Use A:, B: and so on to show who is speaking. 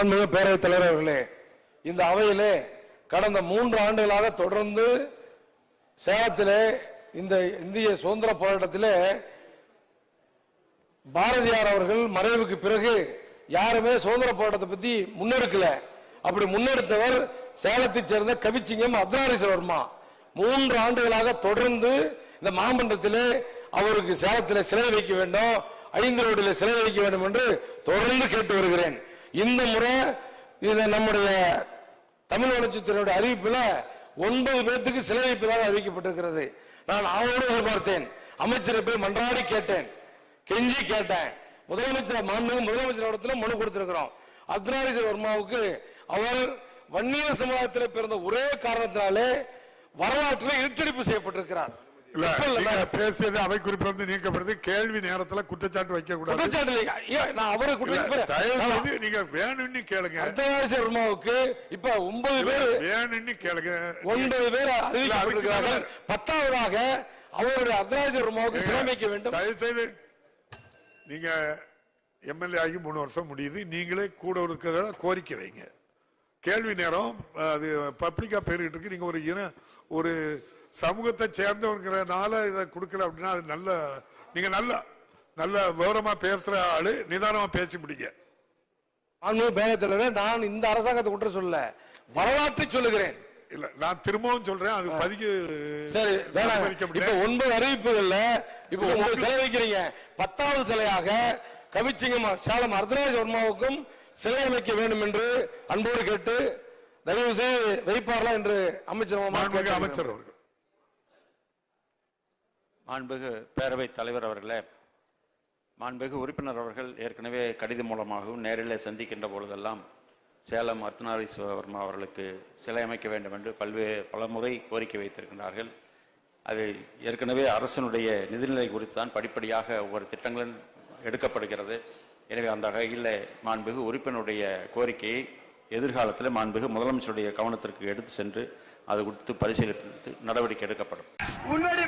A: மாண்புமிகு பேரவைத் தலைவர் அவர்களே இந்த அவையிலே கடந்த மூன்று ஆண்டுகளாக தொடர்ந்து சேலத்திலே இந்த இந்திய சுதந்திர போராட்டத்திலே பாரதியார் அவர்கள் மறைவுக்கு பிறகு யாருமே சுதந்திர போராட்டத்தை பத்தி முன்னெடுக்கல. அப்படி முன்னெடுத்தவர் சேலத்தைச் சேர்ந்த கவிச்சிங்கம் அர்த்தநாரீஸ்வரர்மா மூன்று ஆண்டுகளாக தொடர்ந்து இந்த மாமன்றத்திலே அவருக்கு சேலத்தில் சிலை வைக்க வேண்டும் ஐந்து ரோடில் சிலை வைக்க வேண்டும் என்று தொடர்ந்து கேட்டு வருகிறேன். இந்த முறை இதை நம்முடைய தமிழ் வளர்ச்சித்துறையுடைய அறிவிப்பில் ஒன்பது பேர்த்துக்கு சிலை வைப்பதாக அறிவிக்கப்பட்டிருக்கிறது. நான் அவரோடு எதிர்பார்த்தேன். அமைச்சரை போய் மன்றாடி கேட்டேன். கெஞ்சி கேட்டேன். முதலமைச்சர் மாண்புமிகு முதலமைச்சர் இடத்துல மனு கொடுத்திருக்கிறோம். அத்னாரிசர் வர்மாவுக்கு அவர் வன்னியர் சமுதாயத்தில் பிறந்த ஒரே காரணத்தினாலே வரலாற்றில் இருட்டடிப்பு செய்யப்பட்டிருக்கிறார்.
B: பேசியது அவை குறிப்பு வந்து நீக்கப்படுது. கேள்வி நேரத்துல குற்றச்சாட்டு வைக்க கூடாது
A: குற்றச்சாட்டு நான் அவரை
B: செய்து நீங்க வேணும்னு கேளுங்க.
A: வர்மாவுக்கு இப்ப ஒன்பது பேர்
B: வேணும்னு கேளுங்க.
A: ஒன்பது பேர் அறிவிக்கப்பட்டிருக்கிறார்கள். பத்தாவதாக அவருடைய அர்த்தநாரீஸ்வரர் வர்மாவுக்கு சிலை வைக்க வேண்டும்.
B: தயவு செய்து நீங்க எம்எல்ஏ ஆகி மூணு வருஷம் முடியுது. நீங்களே கூட இருக்கிறத கோரிக்கை வைங்க. கேள்வி நேரம் அது பப்ளிக்கா பேருகிட்டு இருக்கு. நீங்க ஒரு இன ஒரு சமூகத்தை சேர்ந்தவங்கிறனால இதை கொடுக்கல அப்படின்னா அது நல்ல நீங்க நல்ல நல்ல விவரமா பேசுற ஆளு நிதானமா பேசி முடிங்க.
A: மாண்புமிகு பேரவைத் தலைவரே நான் இந்த அரசாங்கத்தை குற்றம் சொல்லல. வரலாற்றை சொல்லுகிறேன்.
B: இல்ல நான் திரும்பவும் சொல்றேன் அது பதிக்கு
A: சரி இப்ப. ஒன்பது அறிவிப்புகள்ல இப்ப ஒன்பது சிலை வைக்கிறீங்க. பத்தாவது சிலையாக கவிச்சிங்கம் சேலம் அர்த்தராஜ் வர்மாவுக்கும் சிலை அமைக்க வேண்டும் என்று அன்போடு கேட்டு தயவு செய்து வைப்பார்களா என்று அமைச்சர்.
B: அமைச்சர் அவர்கள்.
C: மாண்புகு பேரவைத் தலைவர் அவர்களே மாண்புகு உறுப்பினர் அவர்கள் ஏற்கனவே கடிதம் மூலமாகவும் நேரில் சந்திக்கின்ற பொழுதெல்லாம் சேலம் அர்த்தநாரீஸ்வரர்மா அவர்களுக்கு சிலை அமைக்க வேண்டும் என்று பல்வேறு பலமுறை கோரிக்கை வைத்திருக்கின்றார்கள். அது ஏற்கனவே அரசனுடைய நிதிநிலை குறித்தான் படிப்படியாக ஒவ்வொரு திட்டங்களும் எடுக்கப்படுகிறது. எனவே அந்த வகையில் மாண்புகு உறுப்பினருடைய கோரிக்கையை எதிர்காலத்தில் மாண்புகு முதலமைச்சருடைய கவனத்திற்கு எடுத்து சென்று அது குறித்து பரிசீலித்து நடவடிக்கை எடுக்கப்படும்.
D: முன்னாடி